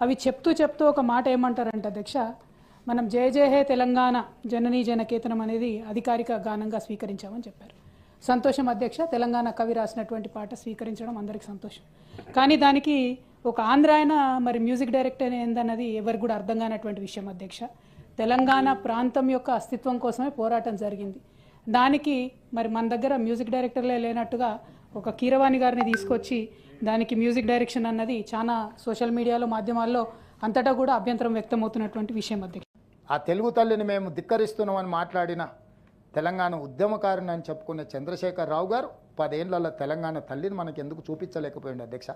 అవి చెప్తూ చెప్తూ ఒక మాట ఏమంటారంట అధ్యక్ష మనం జయ జయ హే తెలంగాణ జననీ జనకేతనం అనేది అధికారిక గానంగా స్వీకరించామని చెప్పారు. సంతోషం అధ్యక్ష తెలంగాణ కవి రాసినటువంటి పాట స్వీకరించడం అందరికి సంతోషం. కానీ దానికి ఒక ఆంధ్ర ఆయన మరి మ్యూజిక్ డైరెక్టర్ ఏందన్నది ఎవరు కూడా అర్థం కానటువంటి విషయం అధ్యక్ష. తెలంగాణ ప్రాంతం యొక్క అస్తిత్వం కోసమే పోరాటం జరిగింది. దానికి మరి మన దగ్గర మ్యూజిక్ డైరెక్టర్లే లేనట్టుగా ఒక కీరవాణి గారిని తీసుకొచ్చి దానికి మ్యూజిక్ డైరెక్షన్ అన్నది చాలా సోషల్ మీడియాలో మాధ్యమాల్లో అంతటా కూడా అభ్యంతరం వ్యక్తమవుతున్నటువంటి విషయం అధ్యక్ష ఆ తెలుగు తల్లిని మేము ధిక్కరిస్తున్నామని మాట్లాడిన తెలంగాణ ఉద్యమకారుని అని చెప్పుకున్న చంద్రశేఖర్ రావు గారు పదేళ్ళలో తెలంగాణ తల్లిని మనకి ఎందుకు చూపించలేకపోయింది అధ్యక్ష?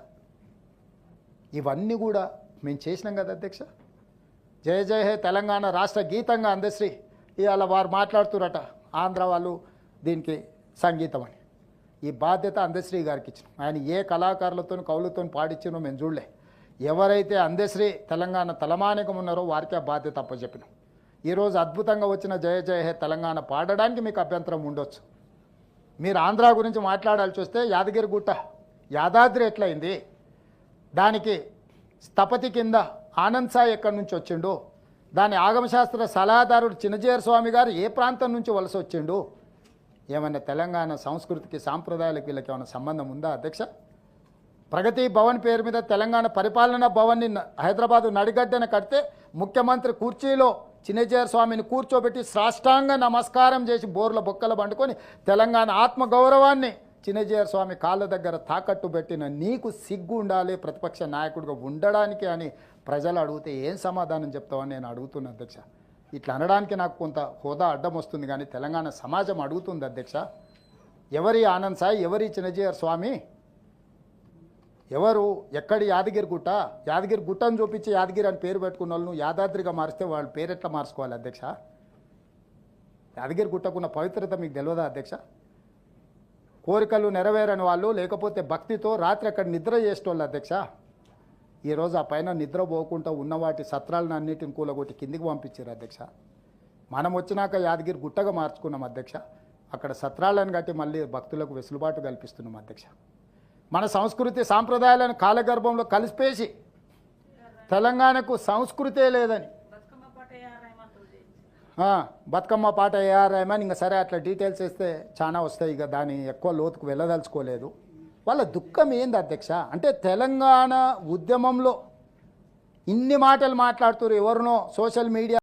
ఇవన్నీ కూడా మేము చేసినాం కదా అధ్యక్ష? జయ జయ హే తెలంగాణ రాష్ట్ర గీతంగా అందశ్రీ. ఇవాళ వారు మాట్లాడుతురట ఆంధ్ర వాళ్ళు దీనికి సంగీతం అని. ఈ బాధ్యత అందశ్రీ గారికి ఇచ్చిన. ఆయన ఏ కళాకారులతో కవులతో పాడిచ్చినో మేము చూడలే. ఎవరైతే అందశ్రీ తెలంగాణ తలమానికం ఉన్నారో వారికి ఆ బాధ్యత అప్పచెప్పినాం. ఈరోజు అద్భుతంగా వచ్చిన జయ జయ హే తెలంగాణ పాడడానికి మీకు అభ్యంతరం ఉండొచ్చు. మీరు ఆంధ్ర గురించి మాట్లాడాల్సి వస్తే యాదగిరి గుట్ట యాదాద్రి ఎట్లయింది? దానికి స్థపతి కింద ఆనంద్ సాయి ఎక్కడి నుంచి వచ్చిండు? దాని ఆగమశాస్త్ర సలహాదారుడు చిన్నజీయర్ స్వామి గారు ఏ ప్రాంతం నుంచి వలస వచ్చిండు? ఏమైనా తెలంగాణ సంస్కృతికి సాంప్రదాయాలకు వీళ్ళకి ఏమైనా సంబంధం ఉందా అధ్యక్ష? ప్రగతి భవన్ పేరు మీద తెలంగాణ పరిపాలనా భవన్ని హైదరాబాదు నడిగడ్డన కడితే ముఖ్యమంత్రి కుర్చీలో చిన్నజీర స్వామిని కూర్చోబెట్టి సాష్టాంగ నమస్కారం చేసి బోర్ల బొక్కలు పండుకొని తెలంగాణ ఆత్మగౌరవాన్ని చిన్నజీర స్వామి కాళ్ళ దగ్గర తాకట్టు పెట్టిన నీకు సిగ్గు ఉండాలి ప్రతిపక్ష నాయకుడిగా ఉండడానికి అని ప్రజలు అడిగితే ఏం సమాధానం చెప్తావని నేను అడుగుతున్నా అధ్యక్ష? ఇట్లా అనడానికి నాకు కొంత హోదా అడ్డం వస్తుంది కానీ తెలంగాణ సమాజం అడుగుతుంది అధ్యక్ష. ఎవరి ఆనంద్ సాయి ఎవరి చిన్నజీఆర్ స్వామి ఎవరు ఎక్కడి యాదగిరి గుట్ట యాదగిరి గుట్టను చూపించి యాదగిరి అని పేరు పెట్టుకున్న వాళ్ళను యాదాద్రిగా మారిస్తే వాళ్ళ పేరు ఎట్లా మార్చుకోవాలి అధ్యక్ష? యాదగిరి గుట్టకున్న పవిత్రత మీకు తెలియదా అధ్యక్ష? కోరికలు నెరవేరని వాళ్ళు లేకపోతే భక్తితో రాత్రి అక్కడ నిద్ర చేసేటోళ్ళు అధ్యక్ష. ఈరోజు ఆ పైన నిద్ర పోకుండా ఉన్న వాటి సత్రాలను అన్నిటిని కూలగొట్టి కిందికి పంపించారు అధ్యక్ష. మనం వచ్చినాక యాదగిరి గుట్టగా మార్చుకున్నాం అధ్యక్ష. అక్కడ సత్రాలను కట్టి మళ్ళీ భక్తులకు వెసులుబాటు కల్పిస్తున్నాం అధ్యక్ష. మన సంస్కృతి సాంప్రదాయాలను కాలగర్భంలో కలిసిపేసి తెలంగాణకు సంస్కృతే లేదని. బతుకమ్మ పాట ఏఆర్ రెహమాన్ ఇంకా సరే అట్లా డీటెయిల్స్ ఇస్తే చాలా వస్తాయి ఇక దాని ఎక్కువ లోతుకు వెళ్ళదలుచుకోలేదు. వాళ్ళ దుఃఖం ఏంది అధ్యక్ష? అంటే తెలంగాణ ఉద్యమంలో ఇన్ని మాటలు మాట్లాడుతున్నారు ఎవరినో సోషల్ మీడియా